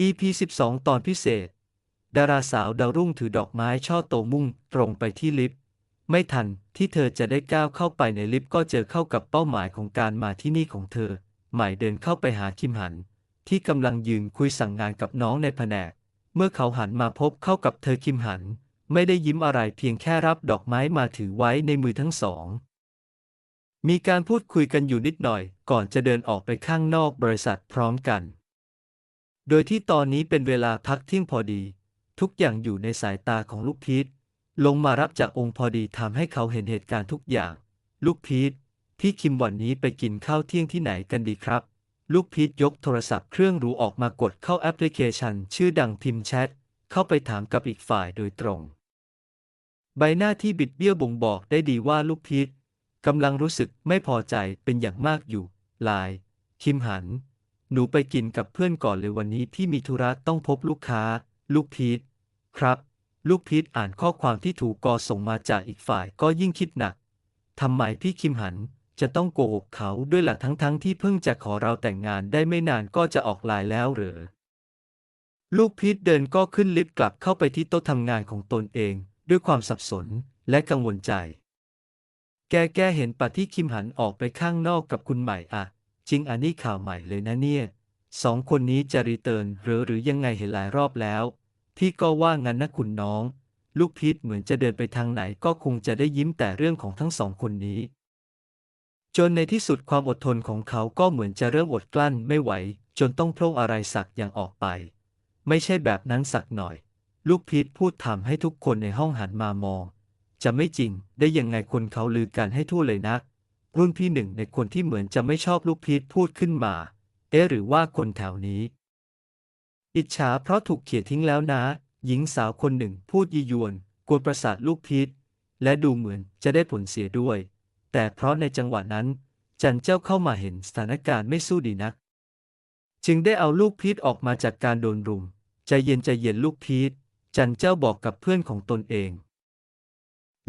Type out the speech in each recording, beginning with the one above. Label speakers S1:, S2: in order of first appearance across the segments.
S1: EP 12 ตอนพิเศษ ดาราสาวดาวรุ่งถือดอกไม้ช่อโตมุ่งตรงไปที่ลิฟต์ ไม่ทันที่เธอจะได้ก้าวเข้าไปในลิฟต์ก็เจอเข้ากับเป้าหมายของการมาที่นี่ของเธอใหม่เดินเข้าไปหาคิมหัน ที่กำลังยืนคุยสั่งงานกับน้องในแผนก เมื่อเขาหันมาพบเข้ากับเธอคิมหัน ไม่ได้ยิ้มอะไรเพียงแค่รับดอกไม้มาถือไว้ในมือทั้งสอง มีการพูดคุยกันอยู่นิดหน่อย ก่อนจะเดินออกไปข้างนอกบริษัทพร้อมกัน โดยที่ตอนนี้เป็นเวลาพักเที่ยงพอดี ทุกอย่างอยู่ในสายตาของลูกพีทลงมารับจากองค์พอดีทำให้เขาเห็นเหตุการณ์ทุกอย่าง ลูกพีทพี่คิมวันนี้ไปกินข้าวเที่ยงที่ไหนกันดีครับ ลูกพีทยกโทรศัพท์เครื่องหรูออกมากดเข้าแอปพลิเคชัน ชื่อดังพิมพ์แชทเข้าไปถามกับอีกฝ่ายโดยตรง ใบหน้าที่บิดเบี้ยวบ่งบอกได้ดีว่าลูกพีทกำลังรู้สึกไม่พอใจเป็นอย่างมากอยู่ ลาย คิมหัน หนูไปกินกับเพื่อนก่อนเลยวันนี้พี่มีธุระต้องพบลูกค้า ลูกพีทครับ ลูกพีทอ่านข้อความที่ถูกกอส่งมาจากอีกฝ่ายก็ยิ่งคิดหนักทำไมพี่คิมหันจะต้องโกหกเขาด้วยหลักทั้งๆทที่เพิ่งจะขอเราแต่งงานได้ไม่นานก็จะออกลายแล้วเหรอลูกพีทเดินก็ขึ้นลิฟต์กลับเข้าไปที่โต๊ะทำงานของตนเอง ด้วยความสับสนและกังวลใจ แกแกเห็นปะที่คิมหันออกไปข้างนอกกับคุณใหม่อะ จริงอันนี้ข่าวใหม่เลยนะเนี่ยสองคนนี้จะรีเทิร์นหรือหรือยังไงเห็นหลายรอบแล้ว พี่ก็ว่างั้นนะคุณน้อง ลูกพีทเหมือนจะเดินไปทางไหนก็คงจะได้ยิ้มแต่เรื่องของทั้งสองคนนี้ จนในที่สุดความอดทนของเขาก็เหมือนจะเริ่มอดกลั้นไม่ไหว จนต้องโพร่งอะไรสักอย่างออกไป ไม่ใช่แบบนั้นสักหน่อย ลูกพีทพูดทำให้ทุกคนในห้องหันมามอง จะไม่จริงได้ยังไงคนเขาลือกันให้ทั่วเลยนัก รุ่นพี่หนึ่งในคนที่เหมือนจะไม่ชอบลูกพีทพูดขึ้นมา เอ๊หรือว่าคนแถวนี้ อิจฉาเพราะถูกเขี่ยทิ้งแล้วนะ หญิงสาวคนหนึ่งพูดยียวน กวนประสาทลูกพีทและดูเหมือนจะได้ผลเสียด้วย แต่เพราะในจังหวะนั้น จันเจ้าเข้ามาเห็นสถานการณ์ไม่สู้ดีนัก จึงได้เอาลูกพีทออกมาจากการโดนรุมใจเย็นใจเย็นลูกพีทจันเจ้าบอกกับเพื่อนของตนเอง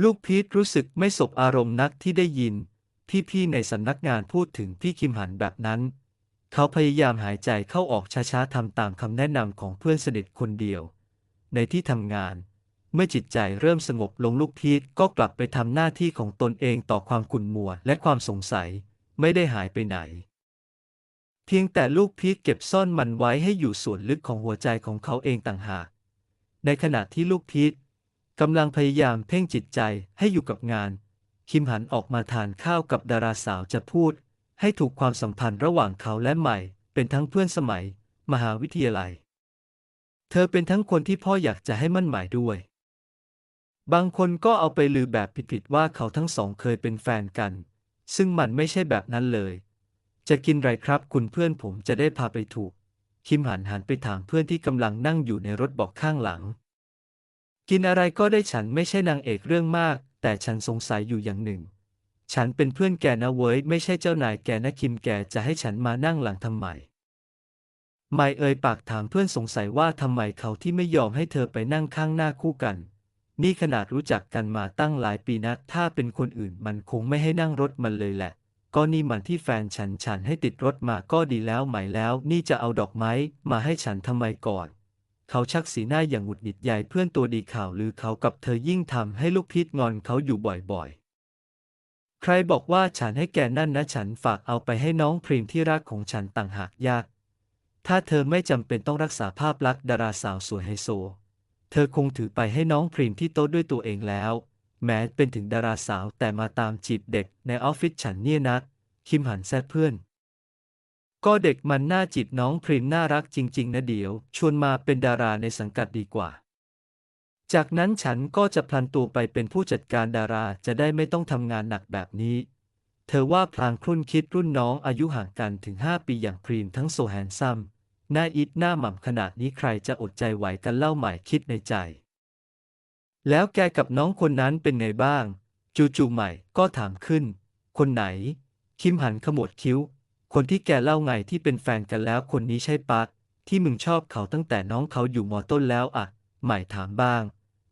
S1: ลูกพีทรู้สึกไม่สบอารมณ์นักที่ได้ยิน พี่ๆในสำนักงานพูดถึงพี่คิมหันแบบนั้น เขาพยายามหายใจเข้าออกช้าๆทำตามคำแนะนำของเพื่อนสนิทคนเดียว ในที่ทำงาน เมื่อจิตใจเริ่มสงบลงลูกพีทก็กลับไปทำหน้าที่ของตนเองต่อความขุ่นมัวและความสงสัยไม่ได้หายไปไหน เพียงแต่ลูกพีทเก็บซ่อนมันไว้ให้อยู่ส่วนลึกของหัวใจของเขาเองต่างหาก ในขณะที่ลูกพีทกำลังพยายามเพ่งจิตใจให้อยู่กับงาน คิมหันออกมาทานข้าวกับดาราสาวจะพูด ให้ถูกความสัมพันธ์ระหว่างเขาและใหม่ เป็นทั้งเพื่อนสมัย มหาวิทยาลัย เธอเป็นทั้งคนที่พ่ออยากจะให้มั่นหมายด้วย บางคนก็เอาไปลือแบบผิดๆว่าเขาทั้งสองเคยเป็นแฟนกัน ซึ่งมันไม่ใช่แบบนั้นเลย จะกินไรครับคุณเพื่อนผมจะได้พาไปถูก คิมหันหันไปถามเพื่อนที่กำลังนั่งอยู่ในรถบอกข้างหลัง กินอะไรก็ได้ฉันไม่ใช่นางเอกเรื่องมาก แต่ฉันสงสัยอยู่อย่างหนึ่ง ฉันเป็นเพื่อนแกนะเว้ย ไม่ใช่เจ้านายแกนะคิมแกจะให้ฉันมานั่งหลังทำไม ไม่เอ่ยปากถามเพื่อนสงสัยว่าทำไมเขาที่ไม่ยอมให้เธอไปนั่งข้างหน้าคู่กัน นี่ขนาดรู้จักกันมาตั้งหลายปีนะ ถ้าเป็นคนอื่นมันคงไม่ให้นั่งรถมันเลยแหละ ก็นี่มันที่แฟนฉันฉันให้ติดรถมาก็ดีแล้วไหมแล้ว นี่จะเอาดอกไม้มาให้ฉันทำไมก่อน เขาชักสีหน้าอย่างหงุดหงิดใหญ่เพื่อนตัวดีข่าวหรือเขากับเธอยิ่งทำให้ลูกพิษงอนเขาอยู่บ่อยๆ ใครบอกว่าฉันให้แกนั่นนะฉันฝากเอาไปให้น้องพรีมที่รักของฉันต่างหากยาก ถ้าเธอไม่จำเป็นต้องรักษาภาพลักษณ์ดาราสาวสวยไฮโซ เธอคงถือไปให้น้องพรีมที่โต๊ะด้วยตัวเองแล้ว แม้เป็นถึงดาราสาวแต่มาตามจีบเด็กในออฟฟิศฉันเนี่ยนะคิมหันแซดเพื่อน ก็เด็กมันน่าจีบน้องพริมน่ารักจริง ๆ นะเดี๋ยว ชวนมาเป็นดาราในสังกัดดีกว่า จากนั้นฉันก็จะพลันตัวไปเป็นผู้จัดการดาราจะได้ไม่ต้องทำงานหนักแบบนี้ เธอว่าพลางครุ่นคิดรุ่นน้องอายุห่างกันถึง 5 ปีอย่างพรีมทั้งโซแฮนซัมหน้าอิดหน้าหม่ำขนาดนี้ใครจะอดใจไหวกันเล่าหม่คิดในใจ แล้วแกกับน้องคนนั้นเป็นไงบ้าง จู่ๆใหม่ก็ถามขึ้น คนไหน คิมหันขมวดคิ้ว คนที่แกเล่าไงที่เป็นแฟนกันแล้วคนนี้ใช่ปะที่มึงชอบเขาตั้งแต่น้องเขาอยู่มอต้นแล้วอะใหม่ถามบ้าง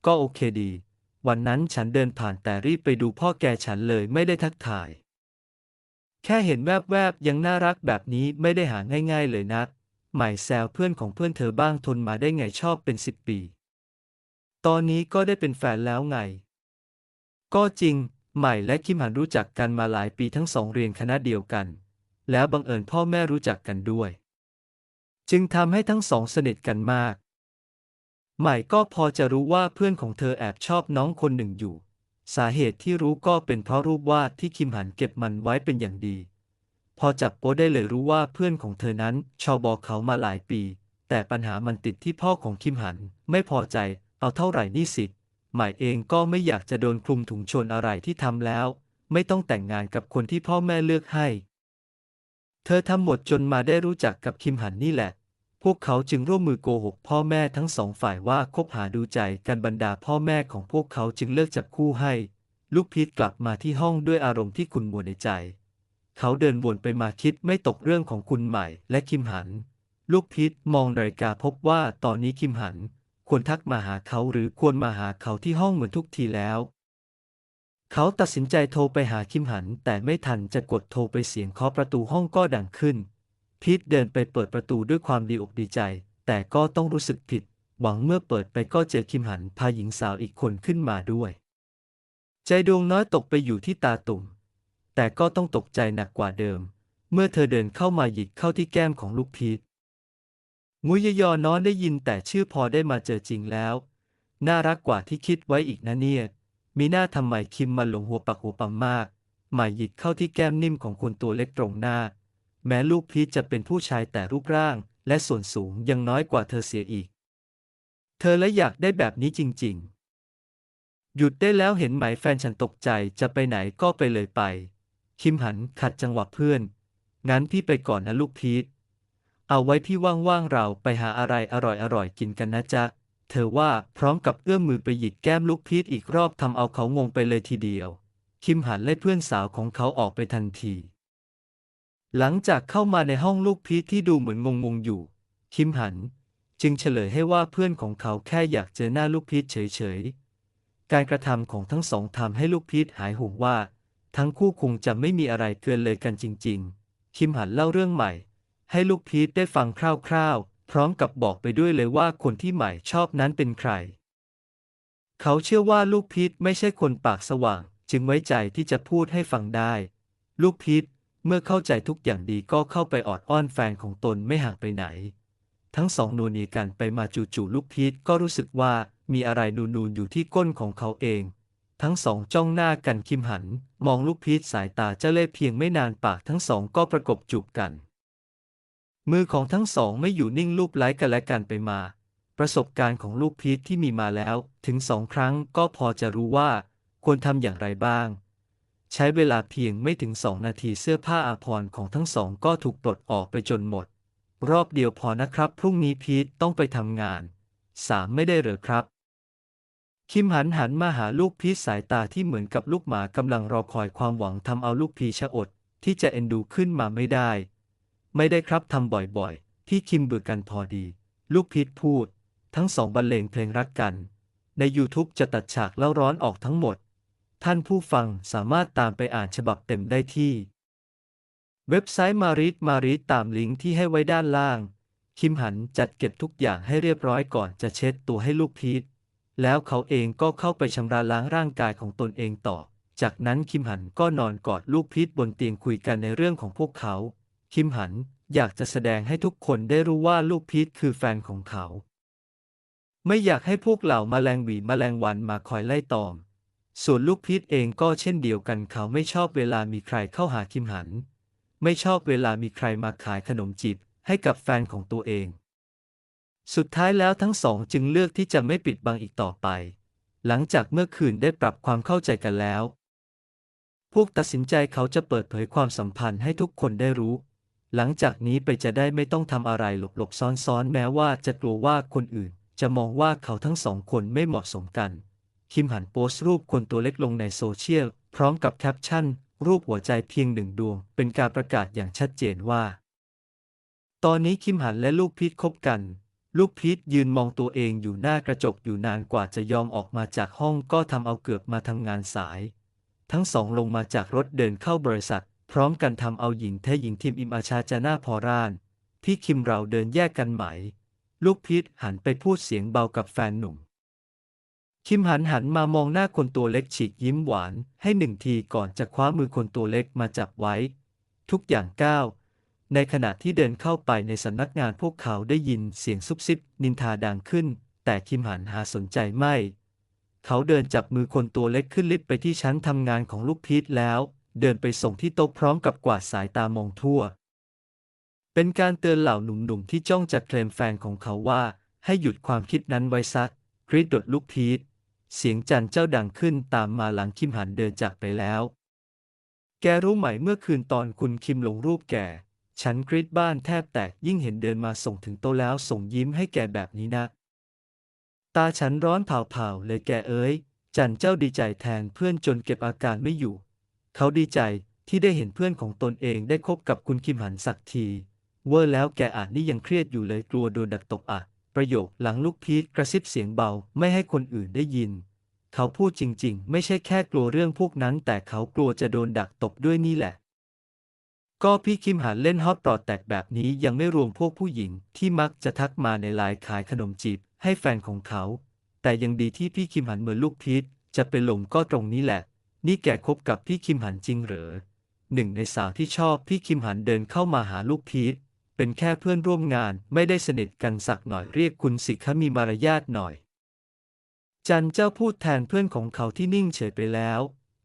S1: ก็โอเคดี วันนั้นฉันเดินผ่านแต่รีบไปดูพ่อแกฉันเลยไม่ได้ทักทาย แค่เห็นแวบๆยังน่ารักแบบนี้ไม่ได้หาง่าย ๆ เลยนะใหม่แซวเพื่อนของเพื่อนเธอบ้างทนมาได้ไงชอบเป็นสิบปี ตอนนี้ก็ได้เป็นแฟนแล้วไง ก็จริง ใหม่และคิมหันรู้จักกันมาหลายปีทั้งสองเรียนคณะเดียวกัน แล้วบังเอิญพ่อแม่รู้จักกันด้วย จึงทำให้ทั้งสองสนิทกันมาก ใหม่ก็พอจะรู้ว่าเพื่อนของเธอแอบชอบน้องคนหนึ่งอยู่ สาเหตุที่รู้ก็เป็นเพราะรูปวาดที่คิมหันเก็บมันไว้เป็นอย่างดี พอจับโป๊ได้เลยรู้ว่าเพื่อนของเธอนั้นชอบบอกเขามาหลายปี แต่ปัญหามันติดที่พ่อของคิมหันไม่พอใจเอาเท่าไหร่นี่สิหมายเองก็ไม่อยากจะโดนคลุมถุงชนอะไรที่ทำแล้ว ไม่ต้องแต่งงานกับคนที่พ่อแม่เลือกให้ เธอทำหมดจนมาได้รู้จักกับคิมหันนี่แหละ พวกเขาจึงร่วมมือโกหกพ่อแม่ทั้งสองฝ่ายว่าคบหาดูใจกันบรรดาพ่อแม่ของพวกเขาจึงเลิกจับคู่ให้ ลูกพีทกลับมาที่ห้องด้วยอารมณ์ที่ขุ่นมัวในใจ เขาเดินวนไปมาคิดไม่ตกเรื่องของคุณใหม่และคิมหัน ลูกพีทมองนาฬิกาพบว่าตอนนี้คิมหัน ควรทักมาหาเขาหรือควรมาหาเขาที่ห้องเหมือนทุกทีแล้ว เขาตัดสินใจโทรไปหาคิมหัน แต่ไม่ทันจะกดโทรไปเสียงเคาะประตูห้องก็ดังขึ้น พีทเดินไปเปิดประตูด้วยความดีอกดีใจ แต่ก็ต้องรู้สึกผิด หวังเมื่อเปิดไปก็เจอคิมหันพาหญิงสาวอีกคนขึ้นมาด้วย ใจดวงน้อยตกไปอยู่ที่ตาตุ่ม แต่ก็ต้องตกใจหนักกว่าเดิม เมื่อเธอเดินเข้ามาหยิกเข้าที่แก้มของลูกพีทงุยยอน้อยได้ยินแต่ชื่อพอได้มาเจอจริงแล้ว น่ารักกว่าที่คิดไว้อีกนะเนี่ย มีหน้าทำไมคิมมาหลงหัวปักหัวปั๊มมาก หมายหยิกเข้าที่แก้มนิ่มของคนตัวเล็กตรงหน้า แม้ลูกพีชจะเป็นผู้ชายแต่รูปร่าง และส่วนสูงยังน้อยกว่าเธอเสียอีก เธอและอยากได้แบบนี้จริง ๆ หยุดได้แล้วเห็นไหมแฟนฉันตกใจจะไปไหนก็ไปเลยไป คิมหันขัดจังหวะเพื่อน งั้นพี่ไปก่อนนะลูกพีชเอาไว้พี่ว่างๆเราไปหาอะไรอร่อยๆกินกันนะจ๊ะ เธอว่าพร้อมกับเอื้อมมือไปหยิกแก้มลูกพีชอีกรอบทำเอาเขางงไปเลยทีเดียว คิมหันไล่เพื่อนสาวของเขาออกไปทันที หลังจากเข้ามาในห้องลูกพีชที่ดูเหมือนงงๆอยู่ คิมหันจึงเฉลยให้ว่าเพื่อนของเขาแค่อยากเจอหน้าลูกพีชเฉยๆ การกระทำของทั้งสองทำให้ลูกพีชหายห่วงว่า ทั้งคู่คงจะไม่มีอะไรเกินเลยกันจริง ๆ คิมหันเล่าเรื่องใหม่ ให้ลูกพีทได้ฟังคร่าวๆ พร้อมกับบอกไปด้วยเลยว่าคนที่ใหม่ชอบนั้นเป็นใคร เขาเชื่อว่าลูกพีทไม่ใช่คนปากสว่าง จึงไว้ใจที่จะพูดให้ฟังได้ ลูกพีทเมื่อเข้าใจทุกอย่างดีก็เข้าไปออดอ้อนแฟนของตนไม่ห่างไปไหน ทั้งสองนูนีกันไปมาจู่ๆลูกพีทก็รู้สึกว่ามีอะไรนูนๆอยู่ที่ก้นของเขาเอง ทั้งสองจ้องหน้ากันคิมหัน มองลูกพีทสายตาเจ้าเล่ห์เพียงไม่นานปากทั้งสองก็ประกบจูบกัน มือของทั้งสองไม่อยู่นิ่งลูบไล้กันและกันไปมา ประสบการณ์ของลูกพีทที่มีมาแล้ว ถึงสองครั้งก็พอจะรู้ว่า ควรทำอย่างไรบ้าง ใช้เวลาเพียงไม่ถึงสองนาทีเสื้อผ้าอาภรณ์ของทั้งสองก็ถูกปลดออกไปจนหมด รอบเดียวพอนะครับ พรุ่งนี้พีทต้องไปทำงานสามไม่ได้เหรอครับ คิมหันหันมาหาลูกพีชสายตาที่เหมือนกับลูกหมากำลังรอคอยความหวังทำเอาลูกพีชะอด ที่จะเอ็นดูขึ้นมาไม่ได้ ไม่ได้ครับทำบ่อยๆ ที่คิมเบื่อกันพอดี ลูกพีชพูด ทั้งสองบรรเลงเพลงรักกัน ใน YouTube จะตัดฉากแล้วร้อนออกทั้งหมด ท่านผู้ฟังสามารถตามไปอ่านฉบับเต็มได้ที่ เว็บไซต์มาริดมาริดตามลิงก์ที่ให้ไว้ด้านล่าง คิมหันจัดเก็บทุกอย่างให้เรียบร้อยก่อนจะเช็ดตัวให้ลูกพีชแล้วเขาเองก็เข้าไปชำระล้างร่างกายของตนเองต่อ จากนั้นคิมหันก็นอนกอดลูกพีชบนเตียงคุยกันในเรื่องของพวกเขา คิมหันอยากจะแสดงให้ทุกคนได้รู้ว่าลูกพีชคือแฟนของเขา ไม่อยากให้พวกเหล่ามาแมลงหวีมแมลงวันมาคอยไล่ตอม ส่วนลูกพีชเองก็เช่นเดียวกันเขาไม่ชอบเวลามีใครเข้าหาคิมหัน ไม่ชอบเวลามีใครมาขายขนมจีบให้กับแฟนของตัวเอง สุดท้ายแล้วทั้งสองจึงเลือกที่จะไม่ปิดบังอีกต่อไป หลังจากเมื่อคืนได้ปรับความเข้าใจกันแล้ว พวกตัดสินใจเขาจะเปิดเผยความสัมพันธ์ให้ทุกคนได้รู้ หลังจากนี้ไปจะได้ไม่ต้องทำอะไรหลบๆซ่อนๆ แม้ว่าจะกลัวว่าคนอื่น จะมองว่าเขาทั้งสองคนไม่เหมาะสมกัน คิมหันโพสต์รูปคนตัวเล็กลงในโซเชียล พร้อมกับแคปชั่น รูปหัวใจเพียงหนึ่งดวง เป็นการประกาศอย่างชัดเจนว่า ตอนนี้คิมหันและลูกพีทคบกัน ลูกพีทยืนมองตัวเองอยู่หน้ากระจกอยู่นานกว่าจะยอมออกมาจากห้องก็ทำเอาเกือบมาทำงานสาย ทั้งสองลงมาจากรถเดินเข้าบริษัท พร้อมกันทำเอาหญิงแท้หญิงทีมอิมอาชาจาน่าพอร่าน พี่คิมเราเดินแยกกันไหม ลูกพีทหันไปพูดเสียงเบากับแฟนหนุ่ม คิมหันหันมามองหน้าคนตัวเล็กฉีกยิ้มหวานให้หนึ่งทีก่อนจะคว้ามือคนตัวเล็กมาจับไว้ ทุกอย่างก้าวในขณะที่เดินเข้าไปในสำนักงานพวกเขาได้ยินเสียงซุบซิบนินทาดังขึ้น แต่คิมหันหาสนใจไม่ เขาเดินจับมือคนตัวเล็กขึ้นลิฟต์ไปที่ชั้นทำงานของลูกพีทแล้ว เดินไปส่งที่โต๊ะพร้อมกับกวาดสายตามองทั่ว เป็นการเตือนเหล่าหนุ่มๆ ที่จ้องจะเคลมแฟนของเขาว่า ให้หยุดความคิดนั้นไว้ซะกรีดดดลูกพีทเสียงจันเจ้าดังขึ้นตามมาหลังคิมหันเดินจากไปแล้ว แกรู้ไหมเมื่อคืนตอนคุณคิมลงรูปแก ฉันกรีดบ้านแทบแตกยิ่งเห็นเดินมาส่งถึงโต๊ะแล้วส่งยิ้มให้แกแบบนี้นะ ตาฉันร้อนเผาๆเลยแกเอ้ย จันเจ้าดีใจแทนเพื่อนจนเก็บอาการไม่อยู่ เขาดีใจที่ได้เห็นเพื่อนของตนเองได้คบกับคุณคิมหันสักที เวอร์แล้วแกอาจนี่ยังเครียดอยู่เลยกลัวโดนดักตบอะประโยคหลังลูกพีทกระซิบเสียงเบาไม่ให้คนอื่นได้ยิน เขาพูดจริงๆ ไม่ใช่แค่กลัวเรื่องพวกนั้น แต่เขากลัวจะโดนดักตบด้วยนี่แหละ ก็พี่คิมหันเล่นฮอตปอดแตกแบบนี้ยังไม่รวมพวกผู้หญิงที่มักจะทักมาในไลน์ขายขนมจีบให้แฟนของเขา แต่ยังดีที่พี่คิมหันเหมือนลูกพีทจะเป็นลมก็ตรงนี้แหละ นี่แกคบกับพี่คิมหันจริงเหรอหนึ่งในสาวที่ชอบพี่คิมหันเดินเข้ามาหาลูกพีทเป็นแค่เพื่อนร่วมงานไม่ได้สนิทกันสักหน่อยเรียกคุณสิคะมีมารยาทหน่อย จันเจ้าพูดแทนเพื่อนของเขาที่นิ่งเฉยไปแล้ว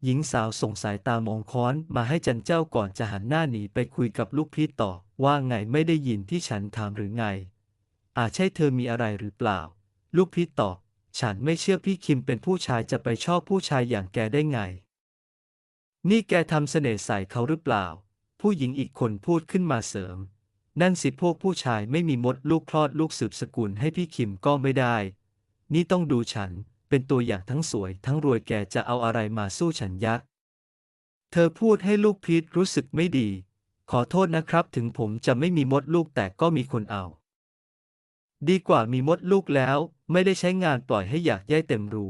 S1: หญิงสาวส่งสายตามองค้อนมาให้จันเจ้าก่อนจะหันหน้าหนีไปคุยกับลูกพีทต่อว่าไงไม่ได้ยินที่ฉันถามหรือไง อาจใช่เธอมีอะไรหรือเปล่า ลูกพีทตอบฉันไม่เชื่อพี่คิมเป็นผู้ชายจะไปชอบผู้ชายอย่างแกได้ไง นี่แกทำเสน่ห์ใส่เขาหรือเปล่า ผู้หญิงอีกคนพูดขึ้นมาเสริม นั่นสิพวกผู้ชายไม่มีมดลูกคลอดลูกสืบสกุลให้พี่คิมก็ไม่ได้ นี่ต้องดูฉัน เป็นตัวอย่างทั้งสวย ทั้งรวยแกจะเอาอะไรมาสู้ฉันยักษ์ เธอพูดให้ลูกพีทรู้สึกไม่ดี ขอโทษนะครับ ถึงผมจะไม่มีมดลูกแต่ก็มีคนเอา ดีกว่ามีมดลูกแล้ว ไม่ได้ใช้งานปล่อยให้อยากแย่เต็มรู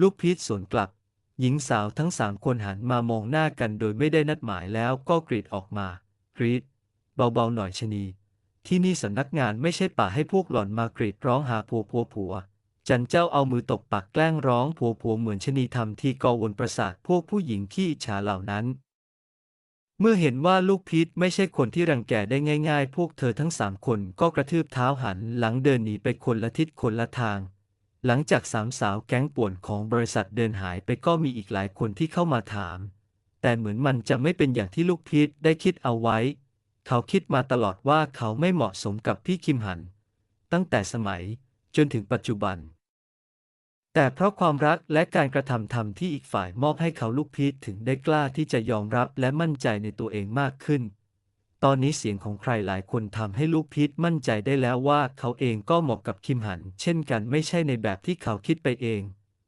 S1: ลูกพีทสวนกลับ หญิงสาวทั้งสามคนหันมามองหน้ากันโดยไม่ได้นัดหมายแล้วก็กรีดออกมากรีด เบาๆหน่อยชนี ที่นี่สำนักงานไม่ใช่ป่าให้พวกหล่อนมากรีดร้องหาผัวผัวผัว จันเจ้าเอามือตบปากแกล้งร้องผัวผัวเหมือนชนีทำที่กอวนประสาทพวกผู้หญิงขี้อิจฉาเหล่านั้น เมื่อเห็นว่าลูกพีทไม่ใช่คนที่รังแกได้ง่าย ๆ พวกเธอทั้งสามคนก็กระทืบเท้าหันหลังเดินหนีไปคนละทิศคนละทาง หลังจากสามสาวแก๊งป่วนของบริษัทเดินหายไปก็มีอีกหลายคนที่เข้ามาถาม แต่เหมือนมันจะไม่เป็นอย่างที่ลูกพีทได้คิดเอาไว้ เขาคิดมาตลอดว่าเขาไม่เหมาะสมกับพี่คิมหัน ตั้งแต่สมัยจนถึงปัจจุบัน แต่เพราะความรักและการกระทำทำที่อีกฝ่ายมอบให้เขาลูกพีทถึงได้กล้าที่จะยอมรับและมั่นใจในตัวเองมากขึ้น ตอนนี้เสียงของใครหลายคนทำให้ลูกพีทมั่นใจได้แล้วว่าเขาเองก็เหมาะกับคิมหัน เช่นกันไม่ใช่ในแบบที่เขาคิดไปเอง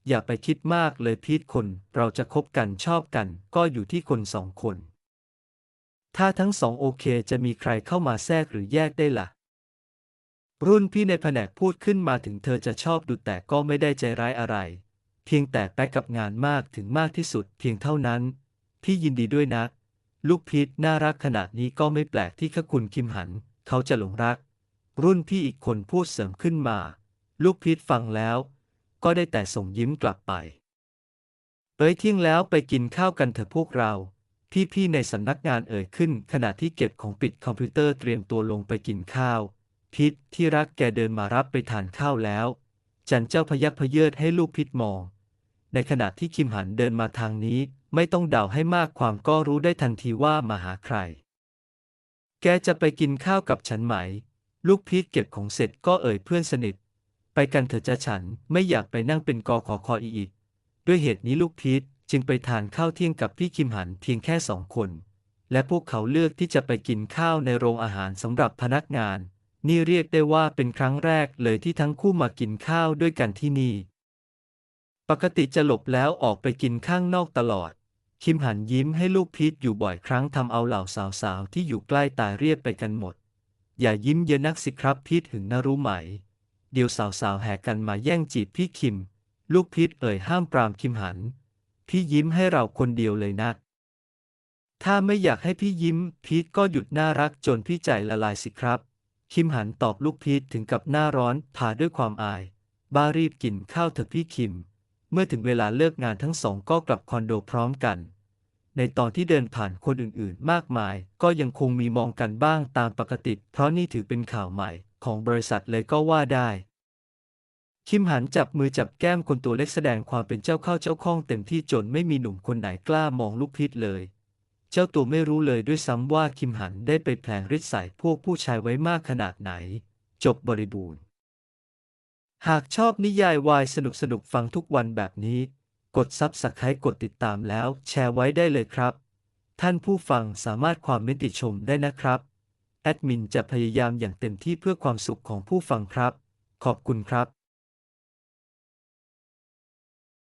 S1: อย่าไปคิดมากเลยพีทคน เราจะคบกันชอบกัน ก็อยู่ที่คนสองคน ถ้าทั้งสองโอเคจะมีใครเข้ามาแทรกหรือแยกได้ละ่ะ รุ่นพี่ในแผนกพูดขึ้นมาถึงเธอจะชอบดูแต่ก็ไม่ได้ใจร้ายอะไร เพียงแต่แปกับงานมากถึงมากที่สุด เพียงเท่านั้น พี่ยินดีด้วยนะ ลูกพีทน่ารักขนาดนี้ก็ไม่แปลกที่ขคุณคิมหัน เขาจะหลงรัก รุ่นพี่อีกคนพูดเสริมขึ้นมา ลูกพีทฟังแล้ว ก็ได้แต่ส่งยิ้มกลับไปเอ้ยเที่ยงแล้วไปกินข้าวกันเถอะพวกเรา พี่ๆในสำนักงานเอ่ยขึ้น ขณะที่เก็บของปิดคอมพิวเตอร์เตรียมตัวลงไปกินข้าว พิษที่รักแกเดินมารับไปทานข้าวแล้ว จันเจ้าพยักพเยิดให้ลูกพิษมอง ในขณะที่คิมหันเดินมาทางนี้ ไม่ต้องเดาให้มากความก็รู้ได้ทันทีว่ามาหาใคร แกจะไปกินข้าวกับฉันไหม ลูกพีทเก็บของเสร็จก็เอ่ยเพื่อนสนิท ไปกันเถอะจะฉันไม่อยากไปนั่งเป็นกอขอคออีก ด้วยเหตุนี้ลูกพีทจึงไปทานข้าวเที่ยงกับพี่คิมหันเพียงแค่สองคน และพวกเขาเลือกที่จะไปกินข้าวในโรงอาหารสำหรับพนักงาน นี่เรียกได้ว่าเป็นครั้งแรกเลยที่ทั้งคู่มากินข้าวด้วยกันที่นี่ ปกติจะหลบแล้วออกไปกินข้างนอกตลอด คิมหันยิ้มให้ลูกพีทอยู่บ่อยครั้งทำเอาเหล่าสาวๆที่อยู่ใกล้ตายเรียกไปกันหมด อย่ายิ้มเยอะนักสิครับพีทถึงนะรู้ไหม เดี๋ยวสาวๆแห่กันมาแย่งจีบพี่คิม ลูกพีทเอ่ยห้ามปรามคิมหัน พี่ยิ้มให้เราคนเดียวเลยนะถ้าไม่อยากให้พี่ยิ้ม พีทก็หยุดน่ารักจนพี่ใจละลายสิครับ คิมหันตอบลูกพีทถึงกับหน้าร้อนผ่าด้วยความอาย บ้ารีบกินข้าวเถอะพี่คิม เมื่อถึงเวลาเลิกงานทั้งสองก็กลับคอนโดพร้อมกัน ในตอนที่เดินผ่านคนอื่นๆ มากมาย ก็ยังคงมีมองกันบ้างตามปกติ เพราะนี่ถือเป็นข่าวใหม่ของบริษัทเลยก็ว่าได้ คิมหันจับมือจับแก้มคนตัวเล็กแสดงความเป็นเจ้าเข้าเจ้าข้องเต็มที่จนไม่มีหนุ่มคนไหนกล้ามองลูกพิษเลย เจ้าตัวไม่รู้เลยด้วยซ้ำว่าคิมหันได้ไปแผลงฤทธิ์ใส่พวกผู้ชายไว้มากขนาดไหน จบบริบูรณ์ หากชอบนิยายวายสนุกสนุกฟังทุกวันแบบนี้ กดซับสไครต์กดติดตามแล้วแชร์ไว้ได้เลยครับ ท่านผู้ฟังสามารถความเมนติชมได้นะครับ แอดมินจะพยายามอย่างเต็มที่เพื่อความสุขของผู้ฟังครับ ขอบคุณครับ